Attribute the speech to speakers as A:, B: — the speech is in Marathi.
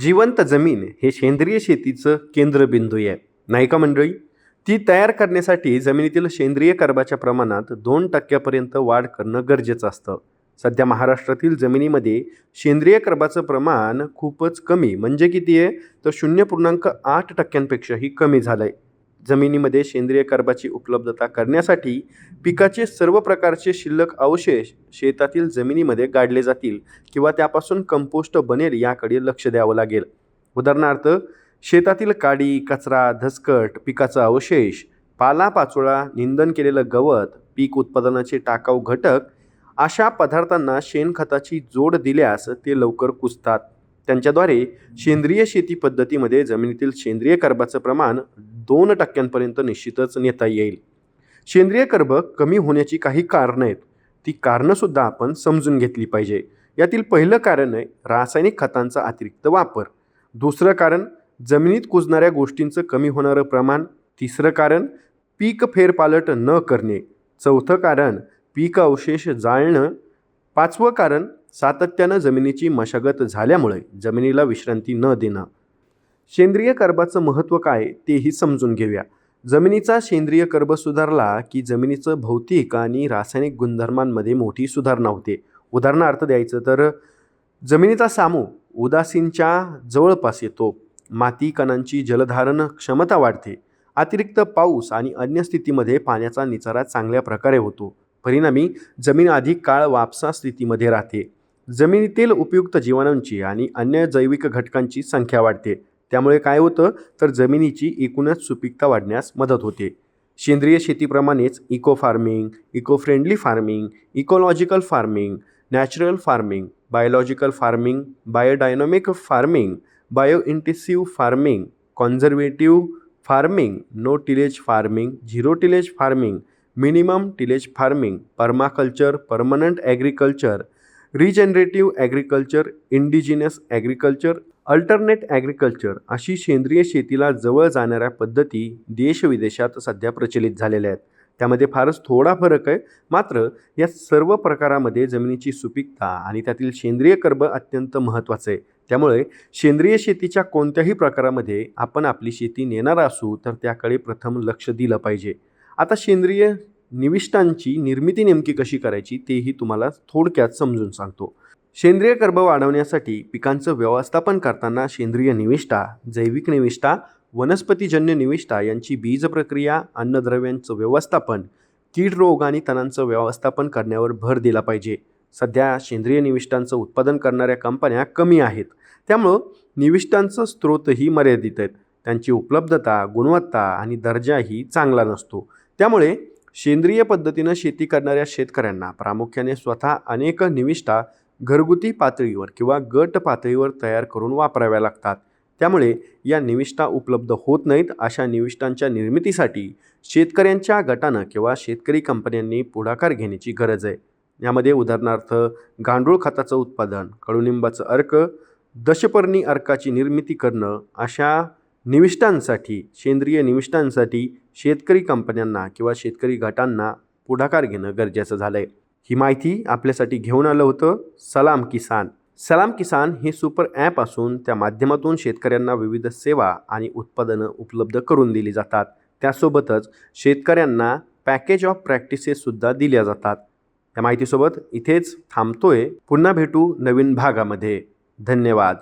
A: जिवंत जमीन हे सेंद्रिय शेतीचं केंद्रबिंदू आहे. नाही का मंडळी? ती तयार करण्यासाठी जमिनीतील सेंद्रिय कर्बाच्या प्रमाणात दोन टक्क्यापर्यंत वाढ करणं गरजेचं असतं. सध्या महाराष्ट्रातील जमिनीमध्ये सेंद्रिय कर्बाचं प्रमाण खूपच कमी. म्हणजे किती आहे? तर शून्य पूर्णांक आठ टक्क्यांपेक्षाही कमी झालं आहे जमिनीमध्ये सेंद्रिय कर्बाची उपलब्धता करण्यासाठी पिकाचे सर्व प्रकारचे शिल्लक अवशेष शेतातील जमिनीमध्ये गाडले जातील किंवा त्यापासून कंपोस्ट बनेल याकडे लक्ष द्यावं लागेल. उदाहरणार्थ शेतातील काडी कचरा धसकट पिकाचा अवशेष पालापाचोळा निंदन केलेलं गवत पीक उत्पादनाचे टाकाऊ घटक अशा पदार्थांना शेणखताची जोड दिल्यास ते लवकर कुजतात. त्यांच्याद्वारे सेंद्रिय शेती पद्धतीमध्ये जमिनीतील सेंद्रिय कर्बाचं प्रमाण दोन टक्क्यांपर्यंत निश्चितच नेता येईल. सेंद्रिय कर्ब कमी होण्याची काही कारणं आहेत. ती कारणंसुद्धा आपण समजून घेतली पाहिजे. यातील पहिलं कारण आहे रासायनिक खतांचा अतिरिक्त वापर. दुसरं कारण जमिनीत कुजणाऱ्या गोष्टींचं कमी होणारं प्रमाण. तिसरं कारण पीक फेरपालट न करणे. चौथं कारण पीक अवशेष जाळणं. पाचवं कारण सातत्यानं जमिनीची मशागत झाल्यामुळे जमिनीला विश्रांती न देणं. सेंद्रिय कर्बाचं महत्त्व काय तेही समजून घेऊया. जमिनीचा सेंद्रिय कर्ब सुधारला की जमिनीचं भौतिक आणि रासायनिक गुणधर्मांमध्ये मोठी सुधारणा होते. उदाहरणार्थ द्यायचं तर जमिनीचा सामू उदासीनच्या जवळपास येतो. माती कणांची जलधारण क्षमता वाढते. अतिरिक्त पाऊस आणि अन्य स्थितीमध्ये पाण्याचा निचारा चांगल्या प्रकारे होतो. परिणामी जमीन अधिक काळ वापसा स्थितीमध्ये राहते. जमिनीतील उपयुक्त जीवाणूंची आणि अन्य जैविक घटकांची संख्या वाढते. त्यामुळे काय होतं? तर जमिनीची एकूणच सुपीकता वाढण्यास मदत होते. सेंद्रिय शेतीप्रमाणेच eco farming eco friendly farming ecological farming natural farming biological farming biodynamic farming bio intensive farming conservative farming no tillage farming zero tillage farming minimum tillage farming permaculture permanent agriculture regenerative agriculture indigenous agriculture alternate agriculture अशी सेंद्रिय शेतीला जवळ जाणाऱ्या पद्धती देशविदेशात सध्या प्रचलित झालेल्या आहेत. त्यामध्ये फारच थोडा फरक आहे मात्र या सर्व प्रकारामध्ये जमिनीची सुपीकता आणि त्यातील सेंद्रिय कर्ब अत्यंत महत्त्वाचं आहे. त्यामुळे सेंद्रिय शेतीच्या कोणत्याही प्रकारामध्ये आपण आपली शेती नेणार असू तर त्याकडे प्रथम लक्ष दिलं पाहिजे. आता सेंद्रिय निविष्टांची निर्मिती नेमकी कशी करायची तेही तुम्हाला थोडक्यात समजून सांगतो. सेंद्रिय कर्ब वाढवण्यासाठी पिकांचं व्यवस्थापन करताना सेंद्रिय निविष्ठा जैविक निविष्ठा वनस्पतीजन्य निविष्ठा यांची बीज प्रक्रिया अन्नद्रव्यांचं व्यवस्थापन कीड रोग आणि तणांचं व्यवस्थापन करण्यावर भर दिला पाहिजे. सध्या सेंद्रिय निविष्ठांचं उत्पादन करणाऱ्या कंपन्या कमी आहेत. त्यामुळं निविष्ठांचं स्रोतही मर्यादित आहेत. त्यांची उपलब्धता गुणवत्ता आणि दर्जाही चांगला नसतो. त्यामुळे सेंद्रिय पद्धतीनं शेती करणाऱ्या शेतकऱ्यांना प्रामुख्याने स्वतः अनेक निविष्ठा घरगुती पातळीवर किंवा गट पातळीवर तयार करून वापराव्या लागतात. त्यामुळे या निविष्ठा उपलब्ध होत नाहीत अशा निविष्ठांच्या निर्मितीसाठी शेतकऱ्यांच्या गटानं किंवा शेतकरी कंपन्यांनी पुढाकार घेण्याची गरज आहे. यामध्ये उदाहरणार्थ गांडूळ खताचं उत्पादन कडुनिंबाचं अर्क दशपर्णी अर्काची निर्मिती करणं अशा निविष्ठांसाठी सेंद्रिय निविष्ठांसाठी शेतकरी कंपन्यांना किंवा शेतकरी गटांना पुढाकार घेणं गरजेचं झालं आहे ही माहिती आपल्यासाठी घेऊन आलं होतं सलाम किसान. सलाम किसान हे सुपर ॲप असून त्या माध्यमातून शेतकऱ्यांना विविध सेवा आणि उत्पादनं उपलब्ध करून दिली जातात. त्यासोबतच शेतकऱ्यांना पॅकेज ऑफ प्रॅक्टिसेससुद्धा दिल्या जातात. या माहितीसोबत इथेच थांबतोय. पुन्हा भेटू नवीन भागामध्ये. धन्यवाद.